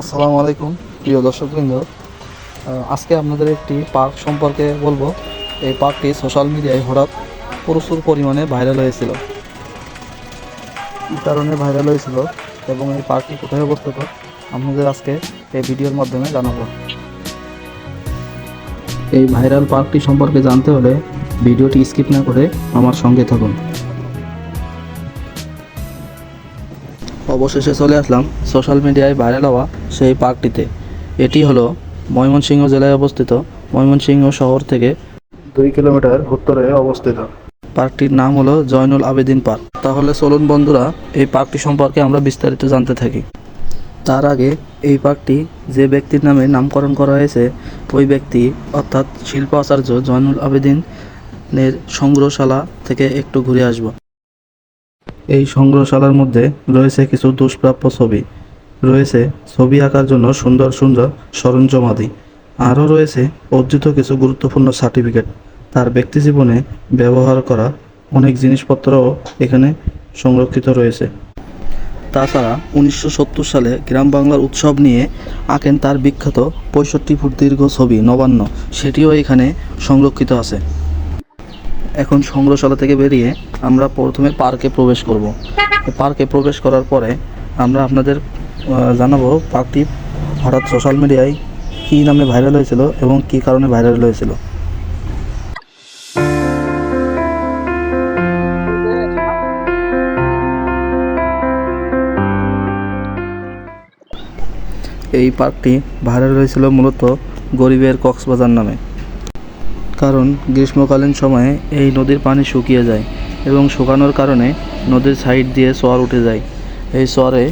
আসসালামু আলাইকুম, প্রিয় দর্শকবৃন্দ। আজকে আপনাদের একটি পার্ক সম্পর্কে বলব। এই পার্কটি সোশ্যাল মিডিয়ায় হঠাৎ প্রচুর পরিমাণে ভাইরাল হয়েছিল। কী কারণে ভাইরাল হয়েছিল এবং এই পার্কটি কোথায় অবস্থিত, আপনাদের আজকে এই ভিডিওর মাধ্যমে জানাব। এই ভাইরাল পার্কটি সম্পর্কে জানতে হলে ভিডিওটি স্কিপ না করে আমার সঙ্গে থাকুন। অবশেষে চলে আসলাম সোশ্যাল মিডিয়ায় ভাইরাল হওয়া সেই পার্কটিতে। এটি হলো ময়মনসিংহ জেলায় অবস্থিত ময়মনসিংহ শহর থেকে দুই কিলোমিটার উত্তরে অবস্থিত। পার্কটির নাম হলো জয়নুল আবেদিন পার্ক। তাহলে চলুন বন্ধুরা, এই পার্কটি সম্পর্কে আমরা বিস্তারিত জানতে থাকি। তার আগে এই পার্কটি যে ব্যক্তির নামে নামকরণ করা হয়েছে, ওই ব্যক্তি অর্থাৎ শিল্প আচার্য জয়নুল আবেদিনের সংগ্রহশালা থেকে একটু ঘুরে আসব। এই সংগ্রহশালার মধ্যে রয়েছে কিছু দুষ্প্রাপ্য ছবি। রয়েছে ছবি আঁকার জন্য সুন্দর সুন্দর সরঞ্জামাদি। আরও রয়েছে অর্জিত কিছু গুরুত্বপূর্ণ সার্টিফিকেট। তার ব্যক্তি জীবনে ব্যবহার করা অনেক জিনিসপত্রও এখানে সংরক্ষিত রয়েছে। তাছাড়া উনিশশো সত্তর সালে গ্রাম বাংলার উৎসব নিয়ে আঁকেন তার বিখ্যাত পঁয়ষট্টি ফুট দীর্ঘ ছবি নবান্ন। সেটিও এখানে সংরক্ষিত আছে। এখন সংগ্রহশালা থেকে বেরিয়ে আমরা প্রথমে পার্কে প্রবেশ করব। পার্কে প্রবেশ করার পরে আমরা আপনাদের জানাব পার্কটি হঠাৎ সোশ্যাল মিডিয়ায় কী নামে ভাইরাল হয়েছিল এবং কী কারণে ভাইরাল হয়েছিল। এই পার্কটি ভাইরাল হয়েছিল মূলত গরিবের কক্সবাজার নামে। কারণ গ্রীষ্মকালীন সময়ে এই নদীর পানি শুকিয়ে যায় এবং শুকানোর কারণে নদীর সাইড দিয়ে চর উঠে যায়। এই চরে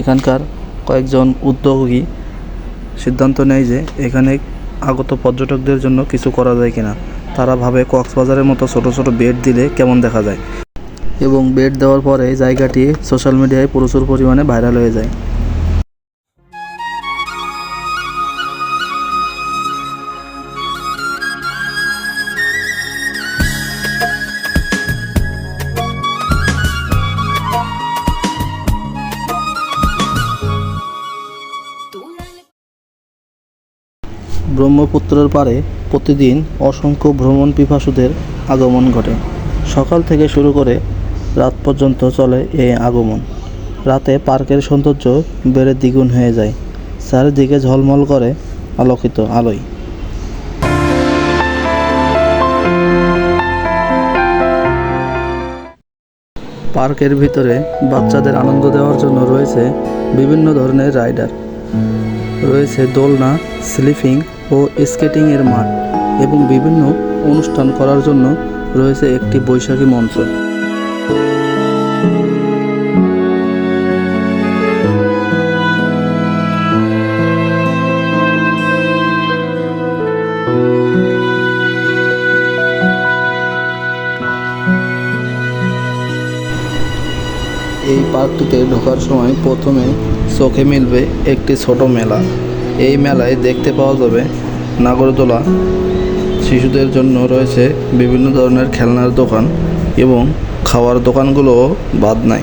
এখানকার কয়েকজন উদ্যোগী সিদ্ধান্ত নেয় যে এখানে আগত পর্যটকদের জন্য কিছু করা যায় কিনা। তারা ভাবে কক্সবাজারের মতো ছোট ছোট বেড দিলে কেমন দেখা যায়। এবং বেড দেওয়ার পরে জায়গাটি সোশ্যাল মিডিয়ায় প্রচুর পরিমাণে ভাইরাল হয়ে যায়। ব্রহ্মপুত্রের পারে প্রতিদিন অসংখ্য ভ্রমণ পিপাসুদের আগমন ঘটে। সকাল থেকে শুরু করে রাত পর্যন্ত চলে এই আগমন। রাতে পার্কের সৌন্দর্য বেড়ে দ্বিগুণ হয়ে যায়। চারিদিকে ঝলমল করে আলোকিত আলোয়। পার্কের ভিতরে বাচ্চাদের আনন্দ দেওয়ার জন্য রয়েছে বিভিন্ন ধরনের রাইডার। রয়েছে দোলনা, স্লিপিং ও স্কেটিংয়ের মাঠ এবং বিভিন্ন অনুষ্ঠান করার জন্য রয়েছে একটি বৈশাখী মঞ্চ। এই পার্কটিতে ঢোকার সময় প্রথমে চোখে মিলবে একটি ছোট মেলা। এই মেলায় দেখতে পাওয়া যাবে নাগরদোলা। শিশুদের জন্য রয়েছে বিভিন্ন ধরনের খেলনার দোকান এবং খাওয়ার দোকানগুলোও বাদ নাই।